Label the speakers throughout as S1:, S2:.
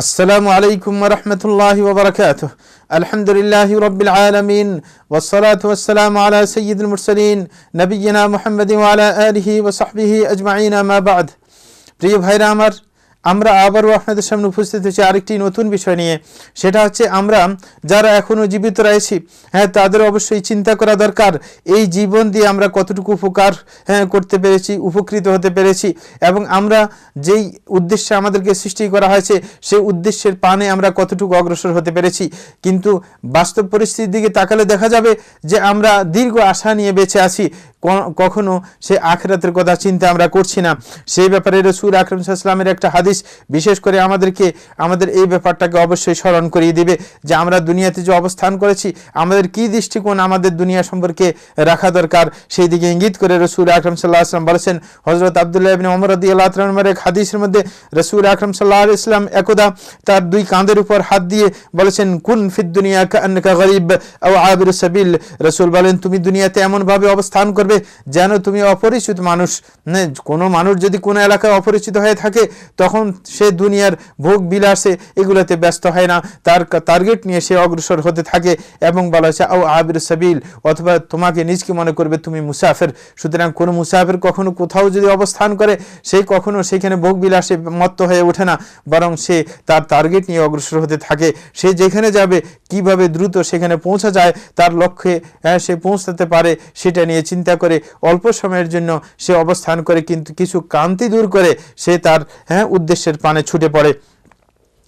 S1: السلام عليكم ورحمة الله وبركاته الحمد لله رب العالمين والصلاة والسلام على سيد المرسلين نبينا محمد وعلى آله وصحبه أجمعين ما بعد প্রিয় ভাইরা আমার আমরা আবারও আপনাদের সামনে উপস্থিত হয়েছি আরেকটি নতুন বিষয় নিয়ে। সেটা হচ্ছে আমরা যারা এখনও জীবিত রয়েছি হ্যাঁ তাদের অবশ্যই চিন্তা করা দরকার, এই জীবন দিয়ে আমরা কতটুকু উপকার হ্যাঁ করতে পেরেছি, উপকৃত হতে পেরেছি এবং আমরা যেই উদ্দেশ্যে আমাদেরকে সৃষ্টি করা হয়েছে সেই উদ্দেশ্যের পানে আমরা কতটুকু অগ্রসর হতে পেরেছি। কিন্তু বাস্তব পরিস্থিতির দিকে তাকালে দেখা যাবে যে আমরা দীর্ঘ আশা নিয়ে বেঁচে আছি কখনো সে আখরাতের কথা চিন্তা আমরা করছি না। সেই ব্যাপারে রসুল আকরম ইসলামের একটা হাদিস বিশেষ করে আমাদেরকে, আমাদের এই ব্যাপারটাকে অবশ্যই স্মরণ করিয়ে দিবে যে আমরা দুনিয়াতে যে অবস্থান করেছি, আমাদের কি দৃষ্টিকোণ আমাদের দুনিয়া সম্পর্কে রাখা দরকার? সেই দিকে ইঙ্গিত করে রসুল আকরম সাল্লাহ আসলাম বলেছেন হজরত আবদুল্লাহ ইবিন রদি আল্লাহ এক হাদিসের মধ্যে রসুল আকরম সাল্লাহ ইসলাম একদা তার দুই কাঁধের উপর হাত দিয়ে বলেছেন, কুন ফিদ দুনিয়া গরিব ও আবির সাবিল। রসুল বলেন, তুমি দুনিয়াতে এমনভাবে অবস্থান করবে যেন তুমি অপরিচিত মানুষ। মানে কোনো মানুষ যদি কোনো এলাকায় অপরিচিত হয়ে থাকে তখন সে দুনিয়ার ভোগ বিলাসে এগুলোতে ব্যস্ত হয় না। তার টার্গেট নিয়ে সে অগ্রসর হতে থাকে এবং বলা হয়েছে ও আবির সাবিল অথবা তোমাকে নিজকে মনে করবে তুমি মুসাফের। সুতরাং কোনো মুসাফের কখনো কোথাও যদি অবস্থান করে সে কখনো সেখানে ভোগ বিলাসে মত্ত হয়ে ওঠে না বরং সে তার টার্গেট নিয়ে অগ্রসর হতে থাকে। সে যেখানে যাবে কীভাবে দ্রুত সেখানে পৌঁছা যায় তার লক্ষ্যে হ্যাঁ, সে পৌঁছাতে পারে সেটা নিয়ে চিন্তা করে অল্প সময়ের জন্য সে অবস্থান করে, কিন্তু কিছু কান্তি দূর করে সে তার হ্যাঁ উদ্দেশ্যের পানে ছুটে পড়ে।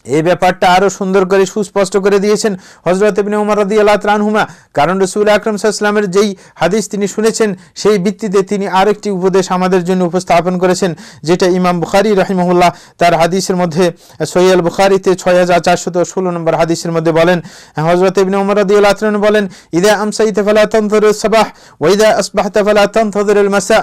S1: এই ব্যাপারটা আরও সুন্দর করে সুস্পষ্ট করে দিয়েছেন হজরত ইবনে উমর রাদিয়াল্লাহু তাআলা কারণ রাসূল আকরাম সাল্লাল্লাহু যেই হাদিস তিনি শুনেছেন, সেই ভিত্তিতে তিনি আরেকটি উপদেশ আমাদের জন্য উপস্থাপন করেছেন, যেটা ইমাম বুখারী রাহিমাহুল্লাহ তার হাদিসের মধ্যে, সহিহ বুখারীতে 6416 নম্বর হাদিসের মধ্যে বলেন, হযরত ইবনে উমর রাদিয়াল্লাহু তাআলা বলেন, ইদা আমসাইতা ফালা তানথুর সাবাহ ওয়া ইদা আসবাহতা ফালা মাসা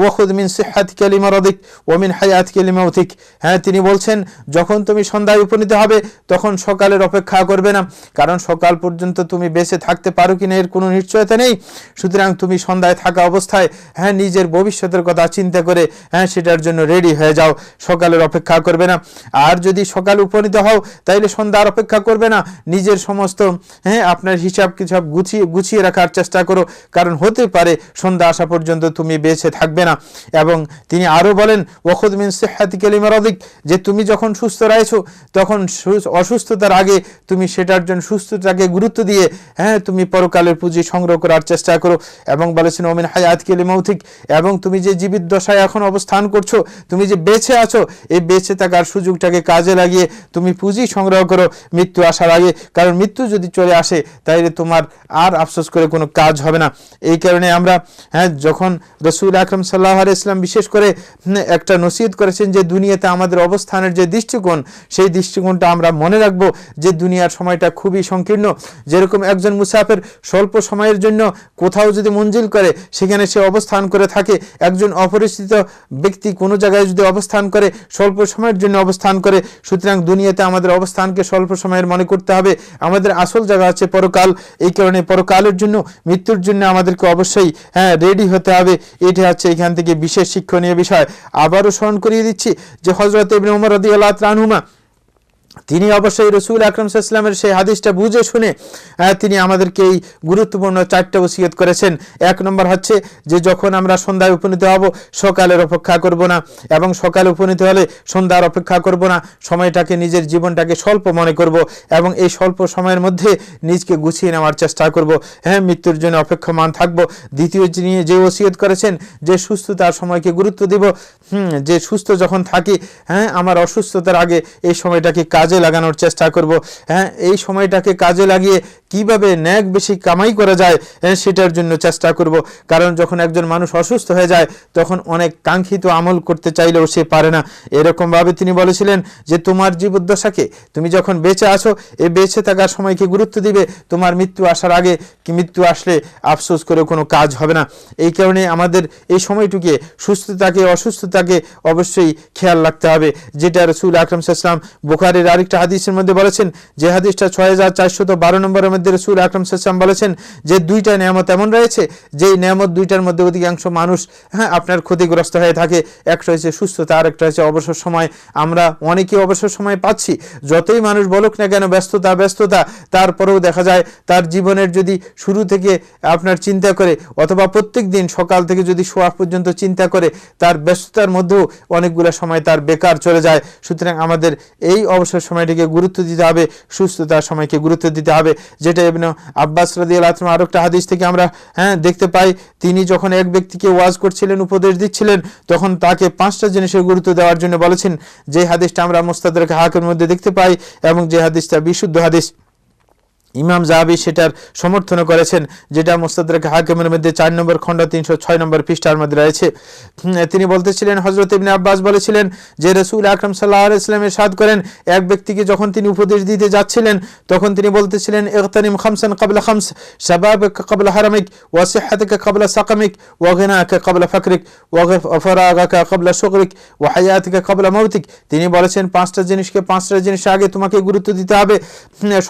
S1: ওয়া খুদ মিন সিহহাতিকা লিমারাদিক ওয়া মিন হায়াতিকা লিমাউতিক হ্যাঁ তিনি বলছেন, যখন তুমি সন্ধ্যায় উপনীত হবে, তখন সকালের অপেক্ষা করবে না। কারণ সকাল পর্যন্ত তুমি বেঁচে থাকতে পারো কিনা এর কোনো নিশ্চয়তা নেই। সুতরাং তুমি সন্ধ্যায় থাকা অবস্থায় হ্যাঁ নিজের ভবিষ্যতের কথা চিন্তা করে হ্যাঁ সেটার জন্য রেডি হয়ে যাও। সকালের অপেক্ষা করবে না। আর যদি সকাল উপনীত হও, তাইলে সন্ধ্যার অপেক্ষা করবে না। নিজের সমস্ত হ্যাঁ আপনার হিসাব কিসাব গুছিয়ে গুছিয়ে রাখার চেষ্টা করো। কারণ হতে পারে সন্ধ্যা আসা পর্যন্ত তুমি বেঁচে থাকবে না। এবং তিনি আরও বলেন ওখুদ মিন সেহাতি কেলিমারদিক যে তুমি যখন সুস্থ রয়েছো, তখন সু- অসুস্থতার আগে তুমি সেটার জন্য সুস্থতাকে গুরুত্ব দিয়ে হ্যাঁ তুমি পরকালের পুঁজি সংগ্রহ করার চেষ্টা করো এবং বলেছেন, ওমিন হায়াত কেলি মৌথিক এবং তুমি যে জীবিত দশায় এখন অবস্থান করছ, তুমি যে বেঁচে আছো, এই বেঁচে থাকার সুযোগটাকে কাজে লাগিয়ে তুমি পুঁজি সংগ্রহ করো মৃত্যু আসার আগে। কারণ মৃত্যু যদি চলে আসে, তাইলে তোমার আর আফসোস করে কোনো কাজ হবে না। এই কারণে আমরা হ্যাঁ যখন রসুল আকরম সাল্লাহ ইসলাম বিশেষ করে একটা নসিহত করেছেন যে, দুনিয়াতে আমাদের অবস্থানের যে দৃষ্টিকোণ, সেই দৃষ্টিকোণটা আমরা মনে রাখব যে দুনিয়ার সময়টা খুবই সংকীর্ণ। যেরকম একজন মুসাফের স্বল্প সময়ের জন্য কোথাও যদি মঞ্জিল করে, সেখানে সে অবস্থান করে থাকে। একজন অপরিচিত ব্যক্তি কোনো জায়গায় যদি অবস্থান করে, স্বল্প সময়ের জন্য অবস্থান করে, সুতরাং দুনিয়াতে আমাদের অবস্থানকে স্বল্প সময়ের মনে করতে হবে। আমাদের আসল জায়গা আছে পরকাল। এই কারণে পরকালের জন্য, মৃত্যুর জন্য আমাদেরকে অবশ্যই হ্যাঁ রেডি হতে হবে। এটা হচ্ছে এখান থেকে বিশেষ শিক্ষণীয় বিষয়। আবারও স্মরণ করিয়ে দিচ্ছি যে হজরত ইবনে উমর রাদিয়াল্লাহু তাআলা আনহুমা তিনি অবশ্যই রসুল আকরম সাল্লামের সেই হাদিসটা বুঝে শুনে তিনি আমাদেরকে এই গুরুত্বপূর্ণ চারটা ওসিয়ত করেছেন। এক নম্বর হচ্ছে যে যখন আমরা সন্ধ্যায় উপনীত হব, সকালের অপেক্ষা করব না এবং সকালে উপনীত হলে সন্ধ্যার অপেক্ষা করব না, সময়টাকে, নিজের জীবনটাকে স্বল্প মনে করব এবং এই স্বল্প সময়ের মধ্যে নিজকে গুছিয়ে নেওয়ার চেষ্টা করব। হ্যাঁ মৃত্যুর জন্য অপেক্ষমান থাকব। দ্বিতীয় যিনি যে ওসিয়ত করেছেন, যে সুস্থতার সময়কে গুরুত্ব দিব, হুম, যে সুস্থ যখন থাকি হ্যাঁ আমার অসুস্থতার আগে এই সময়টাকে কাজে লাগানোর চেষ্টা করব। হ্যাঁ এই সময়টাকে কাজে লাগিয়ে কীভাবে ন্যাক বেশি কামাই করা যায় সেটার জন্য চেষ্টা করব। কারণ যখন একজন মানুষ অসুস্থ হয়ে যায়, তখন অনেক কাঙ্ক্ষিত আমল করতে চাইলেও সে পারে না। এরকমভাবে তিনি বলেছিলেন যে, তোমার জীবদ্দশাকে তুমি যখন বেঁচে আছো, এ বেঁচে থাকার সময়কে গুরুত্ব দিবে। তোমার মৃত্যু আসার আগে কি মৃত্যু আসলে আফসোস করে কোনো কাজ হবে না? এই কারণে আমাদের এই সময়টুকে সুস্থতাকে, অসুস্থতাকে অবশ্যই খেয়াল রাখতে হবে। যেটা রসুল আকরম সাল্লাম বুখারের আরেকটা হাদিসের মধ্যে বলেছেন, যে হাদিসটা ছয় হাজার চারশত বারো নম্বরের মধ্যে মধ্যে রসুল আকরম সাল্লাম বলেছেন যে দুইটা নিয়ামত এমন রয়েছে, যেই নিয়ামত দুইটার মধ্যে অধিকাংশ মানুষ হ্যাঁ আপনার ক্ষতিগ্রস্ত হয়ে থাকে। একটা হচ্ছে সুস্থতা, আর একটা হচ্ছে অবসর সময়। আমরা অনেকেই অবসর সময় পাচ্ছি। যতই মানুষ বলুক না কেন, ব্যস্ততা ব্যস্ততা। তারপরেও দেখা যায়, তার জীবনের যদি শুরু থেকে আপনার চিন্তা করে, অথবা প্রত্যেক দিন সকাল থেকে যদি শোয়া পর্যন্ত চিন্তা করে, তার ব্যস্ততার মধ্যেও অনেকগুলো সময় তার বেকার চলে যায়। সুতরাং আমাদের এই অবসর সময়টিকে গুরুত্ব দিতে হবে, সুস্থতার সময়কে গুরুত্ব দিতে হবে। যেটা এমন আব্বাস রাদি আল্লাহ আরও একটা হাদিস থেকে আমরা হ্যাঁ দেখতে পাই, তিনি যখন এক ব্যক্তিকে ওয়াজ করছিলেন, উপদেশ দিচ্ছিলেন, তখন তাকে পাঁচটা জিনিসের গুরুত্ব দেওয়ার জন্য বলেছেন। যে হাদিসটা আমরা মোস্তাদের হাকের মধ্যে দেখতে পাই এবং যে হাদিসটা বিশুদ্ধ হাদিস। ইমাম জাহাবি সেটার সমর্থন করেছেন, যেটা মোস্তাদরাকে হাকিমের মধ্যে চার নম্বর খণ্ড, তিনশো ছয় নম্বর পৃষ্ঠার মধ্যে রয়েছে। তিনি বলতেছিলেন হজরত ইবনে আব্বাস বলেছিলেন যে রসুল আকরম সাল্লাহ ইসলামের সাদ করেন, এক ব্যক্তিকে যখন তিনি উপদেশ দিতে যাচ্ছিলেন, তখন তিনি বলতেছিলেন, ইগতানিম খামসান কাবলা খামস শাবাব কাবলা হারামিক ওয়াসিহাতকে কাবলা সাকামিক ওয়াগিনাকে কাবলা ফাকরিক ওয়াফরাগাকা কাবলা শকরিক হায়াতকে কাবলা মৌতিক তিনি বলেছেন, পাঁচটা জিনিসকে পাঁচটা জিনিস আগে তোমাকে গুরুত্ব দিতে হবে।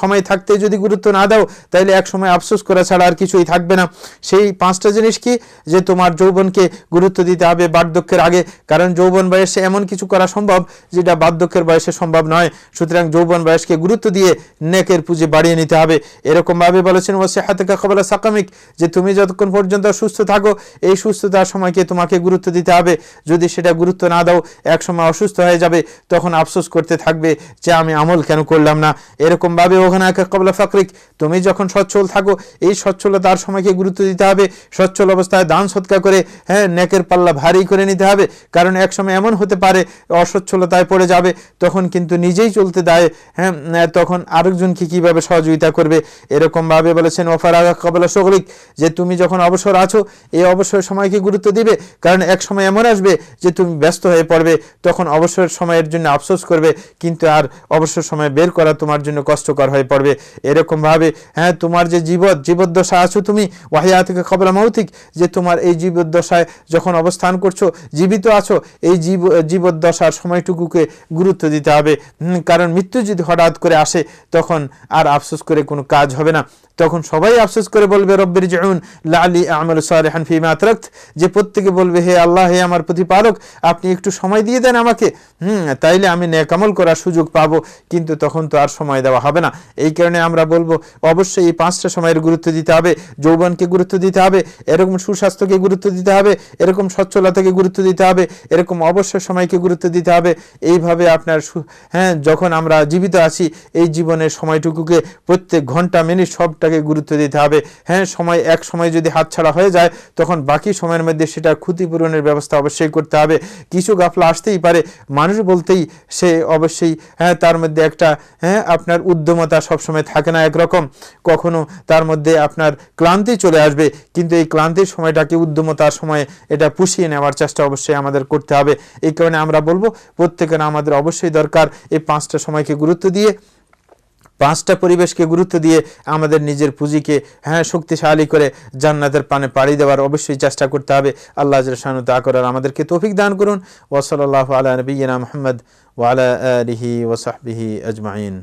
S1: সময় থাকতে যদি গুরুত্ব গুরুত্ব না দাও, তাইলে এক সময় আফসোস করা ছাড়া আর কিছুই থাকবে না। সেই পাঁচটা জিনিস কি? যে তোমার যৌবনকে গুরুত্ব দিতে হবে বার্ধক্যের আগে। কারণ যৌবন বয়সে এমন কিছু করা সম্ভব যেটা বার্ধক্যের বয়সে সম্ভব নয়। সুতরাং যৌবন বয়সকে গুরুত্ব দিয়ে নেকের পুঁজি বাড়িয়ে নিতে হবে। এরকমভাবে বলেছেন ও সেহাতেকা কবলা সাকামিক যে তুমি যতক্ষণ পর্যন্ত সুস্থ থাকো, এই সুস্থতার সময়কে তোমাকে গুরুত্ব দিতে হবে। যদি সেটা গুরুত্ব না দাও, এক সময় অসুস্থ হয়ে যাবে, তখন আফসোস করতে থাকবে যে আমি আমল কেন করলাম না। এরকমভাবে ওখানে একা কবলা ফাকরি স্বাভাবিক তুমি যখন সচ্ছল থাকো, এই সচ্ছলতার সময়কে গুরুত্ব দিতে হবে। সচ্ছল অবস্থায় দান সৎকার করে হ্যাঁ নেকের পাল্লা ভারী করে নিতে হবে। কারণ এক এমন হতে পারে, অসচ্ছলতায় পড়ে যাবে, তখন কিন্তু নিজেই চলতে দেয় হ্যাঁ তখন আরেকজনকে কীভাবে সহযোগিতা করবে? এরকমভাবে বলেছেন ওফার আগা কবলা সগলিক যে তুমি যখন অবসর আছো, এই অবসর সময়কে গুরুত্ব দিবে। কারণ এক সময় এমন আসবে যে তুমি ব্যস্ত হয়ে পড়বে, তখন অবসর সময়ের জন্য আফসোস করবে, কিন্তু আর অবসর সময় বের করা তোমার জন্য কষ্টকর হয়ে পড়বে। এরকম এরকমভাবে হ্যাঁ তোমার যে জীবত জীবদ্দশা আছো তুমি, ওয়াহিয়া থেকে খবর মৌতিক, যে তোমার এই জীবদ্দশায় যখন অবস্থান করছ, জীবিত আছো, এই জীব, জীবদ্দশার সময়টুকুকে গুরুত্ব দিতে হবে। কারণ মৃত্যু যদি হঠাৎ করে আসে, তখন আর আফসোস করে কোনো কাজ হবে না। তখন সবাই আফসোস করে বলবে রব্বির জাউন লালি আমল সালেহান ফিমা আতরাক্ত যে প্রত্যেকে বলবে, হে আল্লাহ, হে আমার প্রতিপালক, আপনি একটু সময় দিয়ে দেন আমাকে। হুম, তাইলে আমি নেকামল করার সুযোগ পাবো। কিন্তু তখন তো আর সময় দেওয়া হবে না। এই কারণে আমরা বলব অবশ্যই এই পাঁচটা সময়ের গুরুত্ব দিতে হবে। যৌবনকে গুরুত্ব দিতে হবে, এরকম সুস্বাস্থ্যকে গুরুত্ব দিতে হবে, এরকম সচ্ছলতাকে গুরুত্ব দিতে হবে, এরকম অবসর সময়কে গুরুত্ব দিতে হবে। এইভাবে আপনার হ্যাঁ যখন আমরা জীবিত আছি, এই জীবনের সময়টুকুকে প্রত্যেক ঘণ্টা, মিনিট সবটাকে গুরুত্ব দিতে হবে। হ্যাঁ সময়, এক সময় যদি হাতছাড়া হয়ে যায়, তখন বাকি সময়ের মধ্যে সেটা ক্ষতিপূরণের ব্যবস্থা অবশ্যই করতে হবে। কিছু গাফলা আসতেই পারে, মানুষ বলতেই সে অবশ্যই হ্যাঁ তার মধ্যে একটা হ্যাঁ আপনার উদ্যমতা সবসময় থাকে না একরকম কখনো তার মধ্যে আপনার ক্লান্তি চলে আসবে। কিন্তু এই ক্লান্তির সময়টাকে উদ্যমতার সময় এটা পুষিয়ে নেওয়ার চেষ্টা অবশ্যই আমাদের করতে হবে। এই কারণে আমরা বলব, প্রত্যেকের আমাদের অবশ্যই দরকার এই পাঁচটা সময়কে গুরুত্ব দিয়ে, পাঁচটা পরিবেশকে গুরুত্ব দিয়ে আমাদের নিজের পুঁজিকে হ্যাঁ শক্তিশালী করে জান্নাতের পানে পাড়ি দেওয়ার অবশ্যই চেষ্টা করতে হবে। আল্লাহ শানু তা করার আমাদেরকে তৌফিক দান করুন। ওসলাল্লাহ আলা নবীনা মোহাম্মদ ওয়ালা আলিহি ওসাহবিহি আজমাইন।